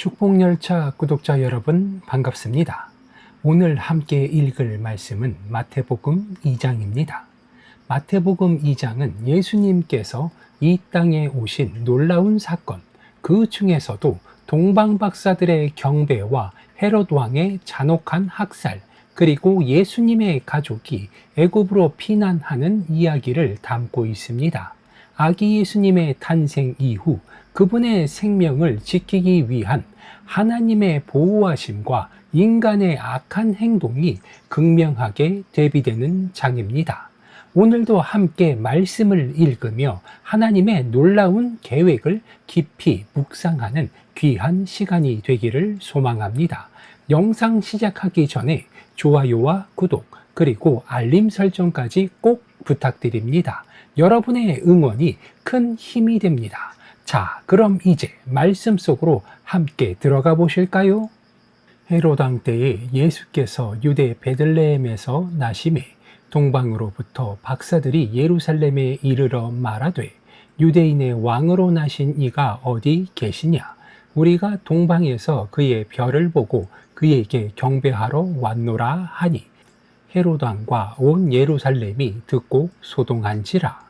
축복열차 구독자 여러분 반갑습니다. 오늘 함께 읽을 말씀은 마태복음 2장입니다. 마태복음 2장은 예수님께서 이 땅에 오신 놀라운 사건, 그 중에서도 동방박사들의 경배와 헤롯 왕의 잔혹한 학살, 그리고 예수님의 가족이 애굽으로 피난하는 이야기를 담고 있습니다. 아기 예수님의 탄생 이후 그분의 생명을 지키기 위한 하나님의 보호하심과 인간의 악한 행동이 극명하게 대비되는 장입니다. 오늘도 함께 말씀을 읽으며 하나님의 놀라운 계획을 깊이 묵상하는 귀한 시간이 되기를 소망합니다. 영상 시작하기 전에 좋아요와 구독, 그리고 알림 설정까지 꼭 부탁드립니다. 여러분의 응원이 큰 힘이 됩니다. 자, 그럼 이제 말씀 속으로 함께 들어가 보실까요? 헤로당 때에 예수께서 유대 베들레헴에서 나심에 동방으로부터 박사들이 예루살렘에 이르러 말하되 유대인의 왕으로 나신 이가 어디 계시냐? 우리가 동방에서 그의 별을 보고 그에게 경배하러 왔노라 하니 헤로당과 온 예루살렘이 듣고 소동한지라.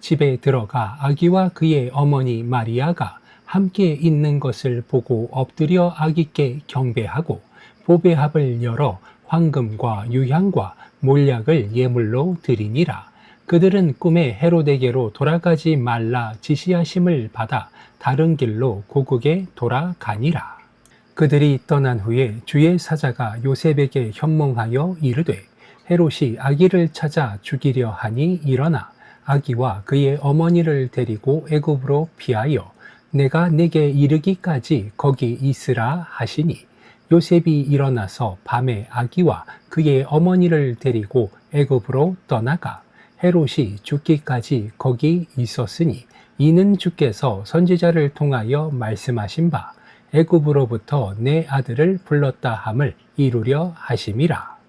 집에 들어가 아기와 그의 어머니 마리아가 함께 있는 것을 보고 엎드려 아기께 경배하고 보배합을 열어 황금과 유향과 몰약을 예물로 드리니라. 그들은 꿈에 헤로데게로 돌아가지 말라 지시하심을 받아 다른 길로 고국에 돌아가니라. 그들이 떠난 후에 주의 사자가 요셉에게 현몽하여 이르되 헤롯이 아기를 찾아 죽이려 하니 일어나 아기와 그의 어머니를 데리고 애굽으로 피하여 내가 내게 이르기까지 거기 있으라 하시니 요셉이 일어나서 밤에 아기와 그의 어머니를 데리고 애굽으로 떠나가 헤롯이 죽기까지 거기 있었으니 이는 주께서 선지자를 통하여 말씀하신 바 애굽으로부터 내 아들을 불렀다 함을 이루려 하심이라.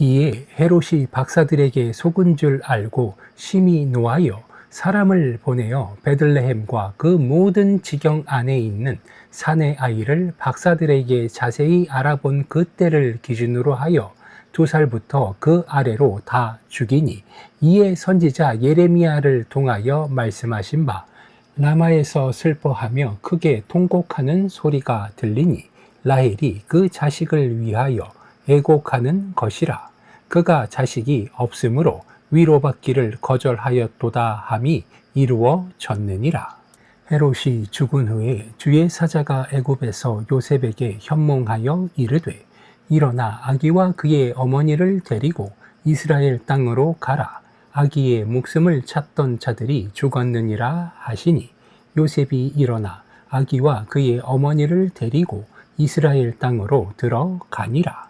이에 헤롯이 박사들에게 속은 줄 알고 심히 노하여 사람을 보내어 베들레헴과 그 모든 지경 안에 있는 산의 아이를 박사들에게 자세히 알아본 그때를 기준으로 하여 두 살부터 그 아래로 다 죽이니 이에 선지자 예레미야를 통하여 말씀하신 바 라마에서 슬퍼하며 크게 통곡하는 소리가 들리니 라헬이 그 자식을 위하여 애곡하는 것이라 그가 자식이 없으므로 위로받기를 거절하였도다 함이 이루어졌느니라 헤롯이 죽은 후에 주의 사자가 애굽에서 요셉에게 현몽하여 이르되 일어나 아기와 그의 어머니를 데리고 이스라엘 땅으로 가라 아기의 목숨을 찾던 자들이 죽었느니라 하시니 요셉이 일어나 아기와 그의 어머니를 데리고 이스라엘 땅으로 들어가니라.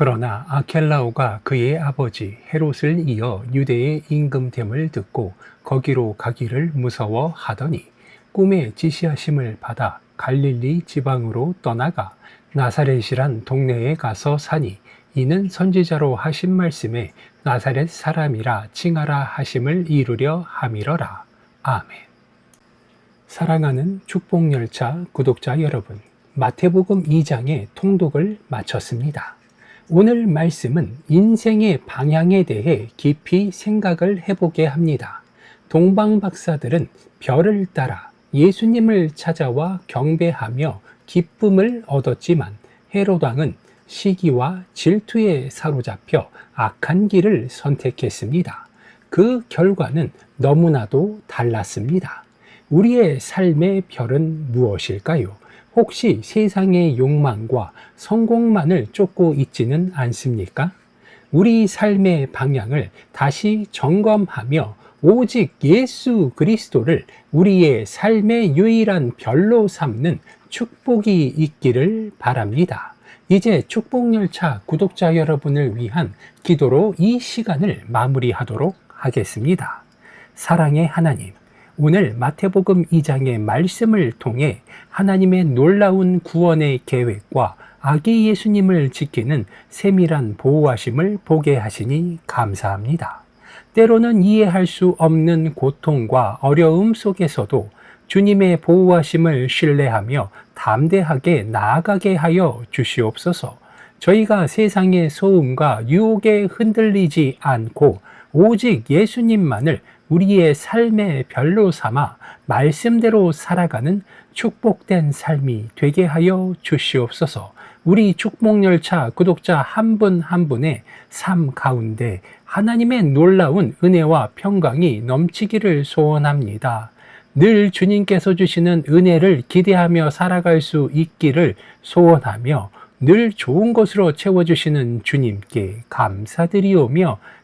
그러나 아켈라오가 그의 아버지 헤롯을 이어 유대의 임금됨을 듣고 거기로 가기를 무서워 하더니 꿈에 지시하심을 받아 갈릴리 지방으로 떠나가 나사렛이란 동네에 가서 사니 이는 선지자로 하신 말씀에 나사렛 사람이라 칭하라 하심을 이루려 함이러라. 아멘. 사랑하는 축복열차 구독자 여러분, 마태복음 2장의 통독을 마쳤습니다. 오늘 말씀은 인생의 방향에 대해 깊이 생각을 해보게 합니다. 동방 박사들은 별을 따라 예수님을 찾아와 경배하며 기쁨을 얻었지만 헤롯 왕은 시기와 질투에 사로잡혀 악한 길을 선택했습니다. 그 결과는 너무나도 달랐습니다. 우리의 삶의 별은 무엇일까요? 혹시 세상의 욕망과 성공만을 쫓고 있지는 않습니까? 우리 삶의 방향을 다시 점검하며 오직 예수 그리스도를 우리의 삶의 유일한 별로 삼는 축복이 있기를 바랍니다. 이제 축복열차 구독자 여러분을 위한 기도로 이 시간을 마무리하도록 하겠습니다. 사랑의 하나님, 오늘 마태복음 2장의 말씀을 통해 하나님의 놀라운 구원의 계획과 아기 예수님을 지키는 세밀한 보호하심을 보게 하시니 감사합니다. 때로는 이해할 수 없는 고통과 어려움 속에서도 주님의 보호하심을 신뢰하며 담대하게 나아가게 하여 주시옵소서. 저희가 세상의 소음과 유혹에 흔들리지 않고 오직 예수님만을 우리의 삶의 별로 삼아 말씀대로 살아가는 축복된 삶이 되게 하여 주시옵소서. 우리 축복열차 구독자 한분한 분의 삶 가운데 하나님의 놀라운 은혜와 평강이 넘치기를 소원합니다. 늘 주님께서 주시는 은혜를 기대하며 살아갈 수 있기를 소원하며 늘 좋은 것으로 채워주시는 주님께 감사드리오며